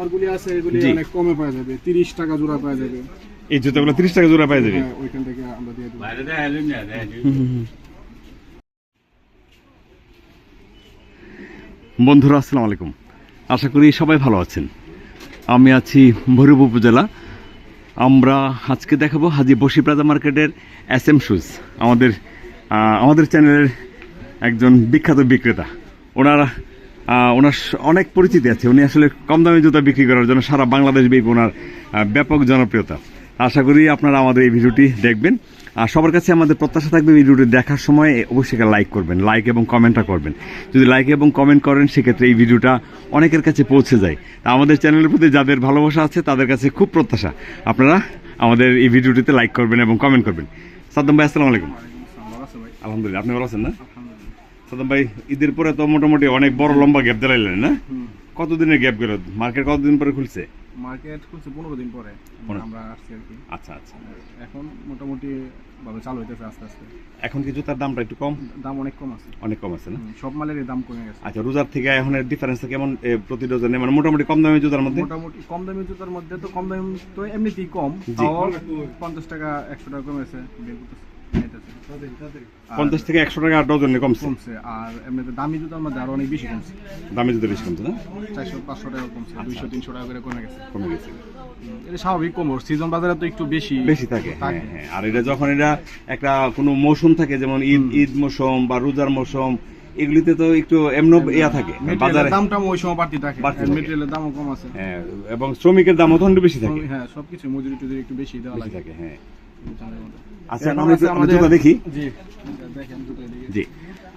অফারগুলি আছে এগুলি অনেক কমে পাওয়া যাবে। তিরিশ টাকা জোড়া পাওয়া যাবে। এই জুতাগুলো তিরিশ টাকা জোড়া পাই যাবে? হ্যাঁ ওইখান থেকে আমরা দিয়ে দেবো। বন্ধুরা আসসালামু আলাইকুম। আশা করি সবাই ভালো আছেন। আমি আছি ভৈরব উপজেলা। আমরা আজকে দেখাবো হাজি বসি প্লাজা মার্কেটের এস এম শুজ আমাদের আমাদের চ্যানেলের একজন বিখ্যাত বিক্রেতা। ওনার ওনার অনেক পরিচিতি আছে। উনি আসলে কম দামে জুতা বিক্রি করার জন্য সারা বাংলাদেশ ব্যাপী ওনার ব্যাপক জনপ্রিয়তা। আশা করি আপনারা আমাদের এই ভিডিওটি দেখবেন। আর সবার কাছে আমাদের প্রত্যাশা থাকবে ভিডিওটি দেখার সময় অবশ্যই লাইক করবেন লাইক এবং কমেন্টটা করবেন। যদি লাইক এবং কমেন্ট করেন সেক্ষেত্রে এই ভিডিওটা অনেকের কাছে পৌঁছে যায়। তা আমাদের চ্যানেলের প্রতি যাদের ভালোবাসা আছে তাদের কাছে খুব প্রত্যাশা। আপনারা আমাদের এই ভিডিওটিতে লাইক করবেন এবং কমেন্ট করবেন। সাদ্দাম ভাই আসসালামু আলাইকুম। আলহামদুলিল্লাহ আপনি ভালো আছেন না? সাদ্দাম ভাই ঈদের পরে তো মোটামুটি অনেক বড় লম্বা গ্যাপ দিলাইলেন না? কতদিনের গ্যাপ গেল? মার্কেট কতদিন পরে খুলছে? মার্কেট খুলছে পনেরো দিন পরে আমরা আসছি আর কি। আচ্ছা আচ্ছা। এখন মোটামুটি ভাবে চালু হইতেছে আস্তে আস্তে। এখন কি জুতার দামটা একটু কম? দাম অনেক কম আছে। অনেক কম আছে না? সব মালেরই দাম কমে গেছে। আচ্ছা রোজার থেকে এখন ডিফারেন্সটা কেমন প্রতি ডজনে? মানে মোটামুটি কম দামে জুতার মধ্যে? মোটামুটি কম দামি জুতার মধ্যে তো কম দামি তো এমনিতেই কম। পঞ্চাশ টাকা একশো টাকা কমেছে বের করতেছে, পঞ্চাশ থেকে একশো টাকা ডজনে কমছে। কমছে আর এমনিতে দামি জুতার মধ্যে আরও অনেক বেশি কমছে। দামে জুতা বেশি কমছে না? চারশো পাঁচশো টাকা কমছে দুইশো তিনশো টাকা করে কমে গেছে। কমে গেছে। এটা স্বাভাবিক কম সিজন বাজারে তো একটু বেশি বেশি থাকে হ্যাঁ হ্যাঁ। আর এটা যখন এটা একটা কোনো মৌসুম থাকে যেমন ঈদ ঈদ মৌসুম বা রোজার মৌসুম এগুলিতে তো একটু এমন ইয়া থাকে বাজারে দামটা ওই সময় বাড়তি থাকে। মেটেরিয়ালের দামও কম আছে। হ্যাঁ এবং শ্রমিকের দামও একটু বেশি থাকে। হ্যাঁ সবকিছু মজুরি টুজুরি একটু বেশি দেওয়া লাগে। থাকে হ্যাঁ। আচ্ছা আমরা জুতা দেখি। জি। জি।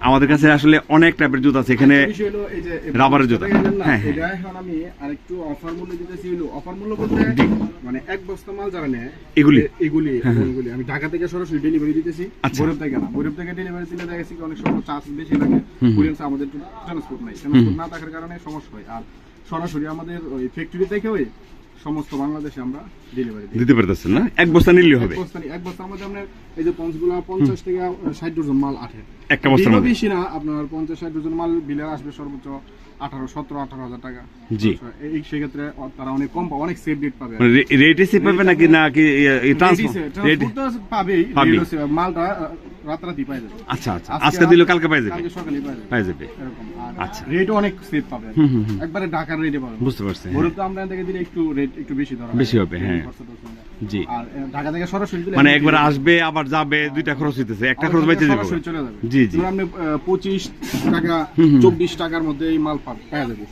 আমাদের কাছে আসলে অনেক টাইপের জুতা আছে। এখানে রাবারের জুতা। হ্যাঁ, হ্যাঁ। আমি আরেকটু অফার মূল্য দিতেছি হলো। অফার মূল্য বলতে মানে এক বস্তা মাল যারা নেয় এগুলি? এগুলি এগুলি। আমি ঢাকা থেকে সরাসরি ডেলিভারি দিতেছি। আচ্ছা। থেকে না। বরফ থেকে ডেলিভারি দিলে দেখা গেছে অনেক সময় চার্জ বেশি লাগে। আমাদের ট্রান্সপোর্ট নাই। ট্রান্সপোর্ট না থাকার কারণে সমস্যা হয়। আর সরাসরি আমাদের ওই ফ্যাক্টরি থেকে ওই সমস্ত বাংলাদেশে আমরা ডেলিভারি দিতে পারতেছেন না? এক বস্তা নিলেই হবে। এক বস্তা মধ্যে আপনার এই যে পঞ্চগুলা পঞ্চাশ থেকে ষাট ডজন মাল আঠে। একটা মধ্যে। বেশি না আপনার পঞ্চাশ ষাট ডজন মাল বিলে আসবে সর্বোচ্চ আঠারো সতেরো আঠারো হাজার টাকা। জি। এই সেক্ষেত্রে তারা অনেক কম পাবে অনেক সেফ ডেট পাবে। রেটে সে পাবে নাকি নাকি ট্রান্সপোর্ট সে- মালটা রাতারাতি পাই যাবে। আচ্ছা আচ্ছা। আজকে দিলে কালকে পাই যাবে? কালকে সকালে পাই যাবে। এরকম। আচ্ছা। রেটও অনেক সেফ পাবে। একবারে ঢাকার রেটে পাবে। বুঝতে পারছি হ্যাঁ। ভোরে তো আমরা থেকে দিলে একটু রেট একটু বেশি ধরা বেশি হবে, হ্যাঁ। খরচা টরচা মিলে। জি। আর ঢাকা থেকে সরাসরি মানে একবার আসবে আবার যাবে দুইটা খরচ হইতেছে। একটা খরচ বাইতে যাবে সরাসরি চলে যাবে। জি, জি। আপনি পঁচিশ টাকা চব্বিশ টাকার মধ্যে এই মাল পাবে পাওয়া যাবে।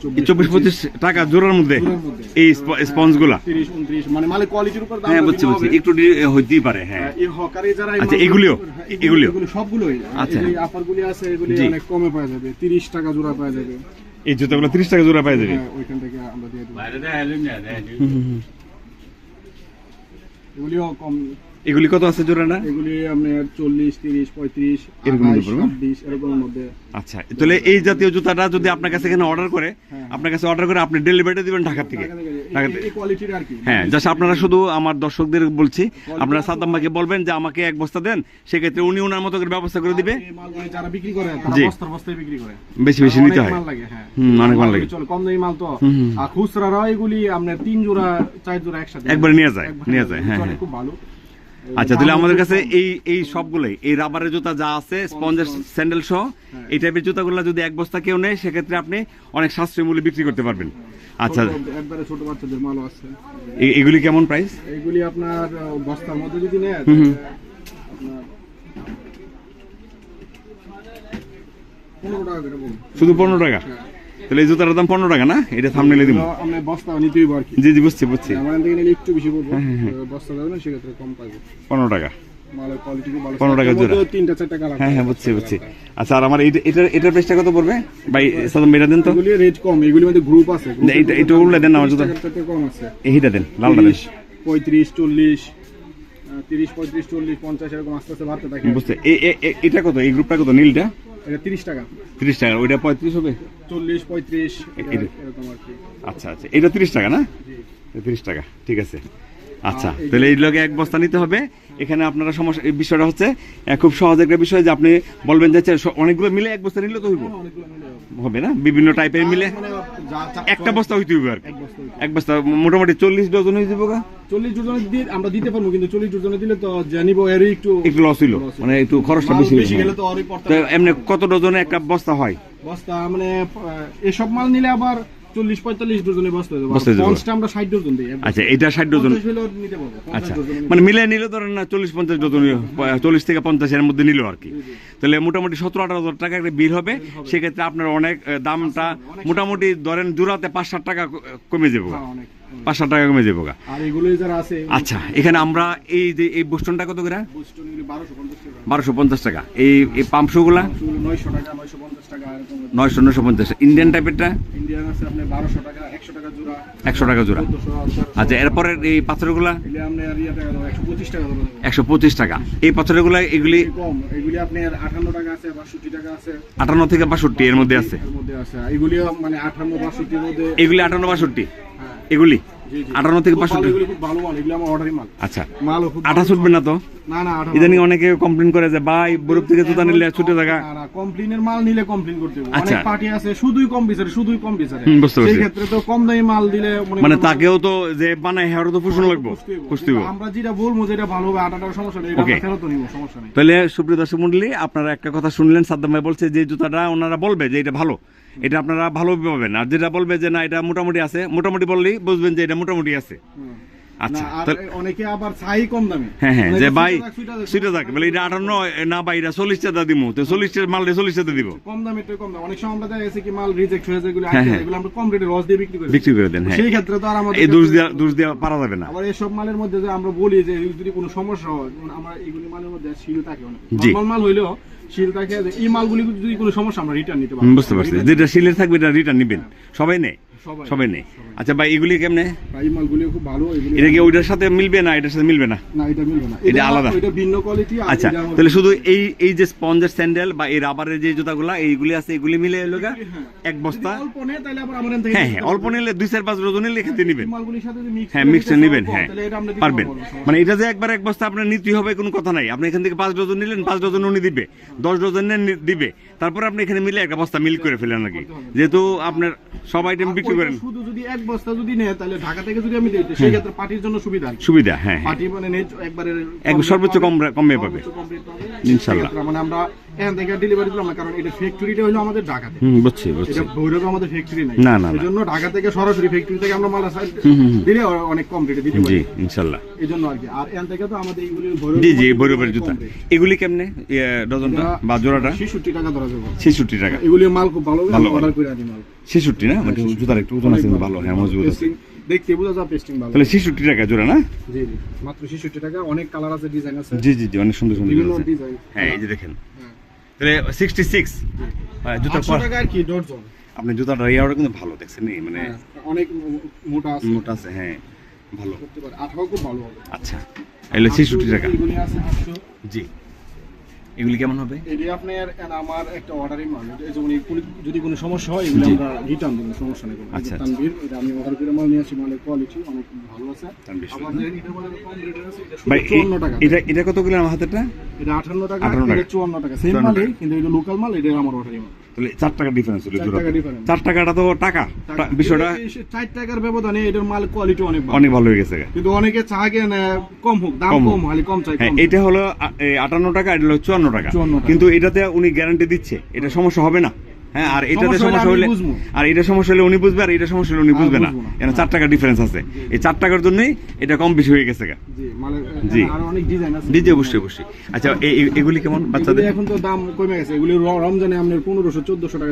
টাকা জোড়ার মধ্যে? এই স্পঞ্জগুলা তিরিশ উনত্রিশ মানে মালের কোয়ালিটির উপর দাম হ্যাঁ বুঝছি বুঝছি। একটু হইতেই পারে হ্যাঁ। এই হকারে যারা আচ্ছা, এগুলিও? হ্যাঁ, সবগুলোই। আচ্ছা। এই অফারগুলি আছে এগুলি। অনেক কমে পাওয়া যাবে। তিরিশ টাকা জোড়া পাওয়া যাবে। এই জুতাগুলো ত্রিশ টাকা জোড়া পাই যাবে? হ্যাঁ, ওইখান থেকে আমরা দিয়ে দেবো। এগুলিও কম। এগুলি কত আছে জোড়া না এগুলি আপনার চল্লিশ তিরিশ পঁয়ত্রিশ এরকমের আঠাইশ উপর, মধ্যে। আচ্ছা তাহলে এই জাতীয় জুতাটা যদি আপনার কাছে এখানে অর্ডার করে হ্যাঁ। আপনার কাছে অর্ডার করে আপনি ডেলিভারি দিবেন ঢাকা থেকে হ্যাঁ জাস্ট আপনারা শুধু আমার দর্শকদের বলছি আপনারা সাদ্দাম ভাইকে বলবেন যে আমাকে এক বস্তা দেন সেক্ষেত্রে উনি ওনার মতো করে ব্যবস্থা করে দিবে। যারা বিক্রি করে জি। বিক্রি করে। বেশি বেশি নিতে হয়। হ্যাঁ। অনেক মাল লাগে। কম দামি মাল তো। আর খুচরা এগুলি আপনার তিন জোড়া চার জোড়া একসাথে একবারে নিয়ে। যায়, নিয়ে যায়, হ্যাঁ, হ্যাঁ। খুব ভালো। আচ্ছা তাহলে আমাদের কাছে এই এই সবগুলোই এই রাবারের জুতা যা আছে স্পঞ্জের স্যান্ডেল সহ এই টাইপের জুতাগুলো যদি এক বস্তা কেউ নেয় সেক্ষেত্রে আপনি অনেক সাশ্রয়ী মূল্যে বিক্রি করতে পারবেন। আচ্ছা। একবারে ছোট বাচ্চাদের মালও আছে। এগুলি কেমন প্রাইস এগুলি আপনার বস্তার মধ্যে যদি নেয়। শুধু পনেরো টাকা? তাহলে এই জুতার দাম পনেরো টাকা না? এটা থামনেলে দিব। বস্তা নিতেই আর কি। জি জি বুঝছি বুঝছি। আমার থেকে নিলে একটু বেশি পড়ব। হ্যাঁ, বস্তা যাবে না সেক্ষেত্রে কম পাইবো পনেরো টাকা। মালের কোয়ালিটি খুব ভালো 15 টাকা জোড়া। তিনটা চারটা কালার হ্যাঁ হ্যাঁ বুঝছি বুঝছি। আচ্ছা আর আমার এইটা এটার এটার প্রাইসটা কত পড়বে? ভাই সাদম এটা দেন তো। রেট কম এগুলির মধ্যে গ্রুপ আছে। দেন আমার জুতো। কম আছে। এইটা দেন লালটা দেন। পঁয়ত্রিশ চল্লিশ তিরিশ পঁয়ত্রিশ চল্লিশ পঞ্চাশ এরকম আস্তে আস্তে বাড়তে থাকে। বুঝতে এটা কত? এই গ্রুপটা কত? নীলটা? এটা তিরিশ টাকা। তিরিশ টাকা ওইটা পঁয়ত্রিশ হবে? চল্লিশ পঁয়ত্রিশ এটা- এরকম আর কি। আচ্ছা আচ্ছা এটা তিরিশ টাকা না? তিরিশ টাকা ঠিক আছে। আচ্ছা তাহলে এই লগে এক বস্তা নিতে হবে। এখানে আপনারা সমস্যা বিষয়টা হচ্ছে খুব সহজ একটা বিষয় যে আপনি বলবেন যে আচ্ছা, অনেকগুলো মিলে এক বস্তা নিলে তো হইব। হ্যাঁ, হবে। না? বিভিন্ন টাইপের মিলে মানে একটা বস্তা হইতে হইব আর এক বস্তা মোটামুটি চল্লিশ ডজন হয়ে যাব চল্লিশ জনের দিয়ে আমরা দিতে পারব কিন্তু চল্লিশ জনের দিলে তো জানিব এরই একটু একটু লস হইল মানে একটু খরচটা বেশি বেশি গেলে তো। এমনি কত ডজনে একটা বস্তা হয়? বস্তা মানে এসব মাল নিলে আবার চল্লিশ পঁয়তাল্লিশ বস্তা হয়ে হয়ে আমরা ষাট ডজন দিই আচ্ছা এটা ষাট ডজন। আচ্ছা মানে মিলে নিলে ধরেন না চল্লিশ পঞ্চাশ ডজন চল্লিশ থেকে পঞ্চাশের মধ্যে নিল আর কি। তাহলে মোটামুটি সতেরো আঠারো হাজার টাকা একটা বিল হবে। সেক্ষেত্রে আপনার অনেক দামটা মোটামুটি ধরেন জোড়াতে পাঁচ ষাট টাকা কমে যাব। হ্যাঁ, পাঁচ ষাট টাকা কমে যাব। আচ্ছা এখানে আমরা এই যে এই বোস্টনটা কত করে? বারোশো পঞ্চাশ টাকা। এই পাম্পশোগুলা নয়শো টাকা নয়শো পঞ্চাশ নয়শো নয়শো পঞ্চাশ। ইন্ডিয়ান টাইপেরটা ইন্ডিয়ান আছে আপনার বারোশো টাকা একশো টাকা জোড়া। একশো টাকা জোড়া। আচ্ছা এরপরে এই পাথরগুলা? একশো পঁচিশ টাকা এই পাথরগুলো এগুলি? এগুলি আপনার আটান্ন টাকা আছে বাষট্টি টাকা আছে। আটান্ন থেকে বাষট্টি এর মধ্যে আছে। এগুলিও মানে আটান্ন বাষট্টির মধ্যে এগুলি আটান্ন বাষট্টি? হ্যাঁ। এগুলি। আটান্ন থেকে খুব ভালো, বাষট্টি এগুলি খুব ভালো মাল এগুলি আমার অর্ডারি মাল। আচ্ছা। আটা ছুটবে না তো? না না আটা ইদানিং অনেকে কমপ্লেন করে যে ভাই বরফ থেকে জুতা নিলে ছুটে থাকা না না কমপ্লেনের মাল নিলে কমপ্লেন করতে হবে। অনেক পার্টি আছে শুধুই কম বিচারে শুধুই কম বিচারে। বুঝতে পারছি। সেই ক্ষেত্রে তো কম দামি মাল দিলে মানে তাকেও তো যে বানায় হেয়ারও তো ফুসন লাগবো। আমরা যেটা বলব যেটা ভালো হবে আটাটার সমস্যা নেই এটা ফেরত নিব সমস্যা নেই। তাহলে সুপ্রিয় দর্শক মন্ডলী আপনারা একটা কথা শুনলেন সাদ্দাম ভাই বলছে যে জুতাটা ওনারা বলবে যে এটা ভালো। এটা আপনারা ভালো পাবেন। আর যেটা বলবে যে না এটা মোটামুটি আছে মোটামুটি বললেই বুঝবেন যে এটা মোটামুটি আছে। আচ্ছা না, আর তাহলে- অনেকে আবার চাই কম দামে। হ্যাঁ হ্যাঁ যে ভাই থাক, সুইটা থাক, সেটা থাক বলে এটা আটান্ন না ভাই এটা চল্লিশ টাকা দিমু। তো চল্লিশ টাকা মাল চল্লিশ টাকা দিব। কম দামে তো কম দাম। অনেক সময় আমরা দেখা গেছে কি মাল রিজেক্ট হয়ে যায় এগুলো আটকে। যায়, এগুলো আমরা কম রেটে লস দিয়ে বিক্রি করি বিক্রি করে দেন সেই ক্ষেত্রে তো আর আমাদের এই দোষ দেওয়া দোষ দেওয়া পারা যাবে না। আবার এসব মালের মধ্যে যে আমরা বলি যে যদি কোনো সমস্যা হয় আমরা এগুলি মালের মধ্যে থাকে অনেক। মাল হইলেও শিল থাকে এই মালগুলি যদি কোনো সমস্যা আমরা রিটার্ন নিতে পারি বুঝতে পারছি। যেটা সিলের থাকবে এটা রিটার্ন নিবেন। সবাই নেই সবাই সবাই নেই আচ্ছা ভাই এগুলি কেমনে? এই মালগুলি খুব ভালো এটা কি ওইটার সাথে মিলবে না এটার সাথে মিলবে না? না এটা মিলবে না। এটা আলাদা। এটা ভিন্ন কোয়ালিটি আচ্ছা তাহলে শুধু এই এই যে স্পঞ্জের স্যান্ডেল বা এই রাবারের যে জুতাগুলা এইগুলি আছে এগুলি মিলে হ্যাঁ। এক বস্তা? অল্প নেয় তাহলে আবার আমাদের থেকে হ্যাঁ হ্যাঁ অল্প নিলে দুই চার পাঁচ ডজন নিলে এখান থেকে নিবেন। মালগুলির সাথে যদি হ্যাঁ করে মিক্সচার নিবেন হ্যাঁ। পারবেন। মানে এটা যে একবার এক বস্তা আপনার নিতেই হবে কোনো কথা নাই। আপনি এখান থেকে পাঁচ ডজন নিলেন পাঁচ ডজন উনি দিবে। দশ ডজন দিবে। তারপরে আপনি এখানে মিলে একটা বস্তা মিল করে ফেলেন নাকি? যেহেতু আপনার সব আইটেম বিক্রি করেন। শুধু যদি এক বস্তা যদি নেয় তাহলে ঢাকা থেকে যদি আমি দিই সেই ক্ষেত্রে পার্টির জন্য সুবিধা। সুবিধা হ্যাঁ হ্যাঁ। পার্টি মানে একবারে এক সর্বোচ্চ কম কমে পাবে। সেক্ষেত্রে মানে আমরা এখান থেকে ডেলিভারি দিলাম না কারণ এটা ফ্যাক্টরিটা হলো আমাদের ঢাকাতে। হুম বুঝছি বুঝছি। এটা ভৈরবে আমাদের ফ্যাক্টরি নাই। না, না, না। এই জন্য ঢাকা থেকে সরাসরি ফ্যাক্টরি থেকে আমরা মাল দিলে অনেক কম রেটে দিতে পারি। ইনশাল্লাহ। এই জন্য আর কি। আর এখান থেকে তো আমাদের এইগুলি ভৈরব জি জি বৈরবের জুতা। এগুলি কেমনে? ডজনটা বা জোড়াটা? ছেষট্টি টাকা ধরা যাবে। ছেষট্টি টাকা। এগুলি মাল খুব ভালো অর্ডার করে আনি মাল। ছেষট্টি না? মানে জুতার একটু ওজন আছে ভালো হ্যাঁ মজবুত আছে। দেখতে বোঝা যায় পেস্টিং ভালো। তাহলে ছেষট্টি টাকা জোড়া না? জি জি। মাত্র ছেষট্টি টাকা। অনেক কালার আছে ডিজাইন আছে। জি জি জি অনেক সুন্দর সুন্দর বিভিন্ন ডিজাইন হ্যাঁ এই যে দেখেন। তাহলে সিক্সটি সিক্স টাকা আর কি ডজন আপনি জুতাটা ইয়াটা কিন্তু ভালো দেখছেন মানে হ্যাঁ, অনেক মোটা আছে। মোটা আছে হ্যাঁ ভালো। করতে পারে। আঠাও খুব ভালো আচ্ছা ছেষট্টি টাকা। জি। এগুলি কেমন হবে? এটি আপনার আমার একটা অর্ডারই মাল এই যদি কোনো সমস্যা হয় এগুলো আমরা রিটার্ন দেবো সমস্যা নেই আচ্ছা, তানভীর এটা আমি অর্ডার করে মাল নিয়ে আসি মালের কোয়ালিটি অনেক ভালো আছে। আমাদের এটা বলে কম আছে এটা ভাই 54 টাকা। এটা এটা কত কিলো আমার হাতেটা এটা 58 টাকা 58 টাকা। এটা 54 টাকা। সেম মালই কিন্তু এটা লোকাল মাল এটা আমার অর্ডারই মাল। তাহলে চার টাকা ডিফারেন্স হলো চার টাকাটা তো টাকা। বিষয়টা চার টাকার ব্যবধানে এটার মাল কোয়ালিটি অনেক অনেক ভালো হয়ে গেছে কিন্তু অনেকে চাকে কম হোক দাম কম হলে কম চাই হ্যাঁ এটা হলো আটান্ন টাকা এটা হলো চুয়ান্ন টাকা। কিন্তু এটাতে উনি গ্যারান্টি দিচ্ছে এটা সমস্যা হবে না। হ্যাঁ আর এটাতে সমস্যা হলে। আর এটা সমস্যা হলে উনি বুঝবে আর এটা সমস্যা হলে উনি বুঝবে না। কেন চার টাকার ডিফারেন্স আছে। এই চার টাকার জন্যই এটা কম বেশি হয়ে গেছে গা। জি মালের জি। আরও অনেক ডিজাইন আছে। জি জি অবশ্যই অবশ্যই। আচ্ছা এগুলি কেমন বাচ্চাদের? এখন তো দাম কমে গেছে। এগুলি রমজানে আপনার পনেরোশো চোদ্দশো টাকা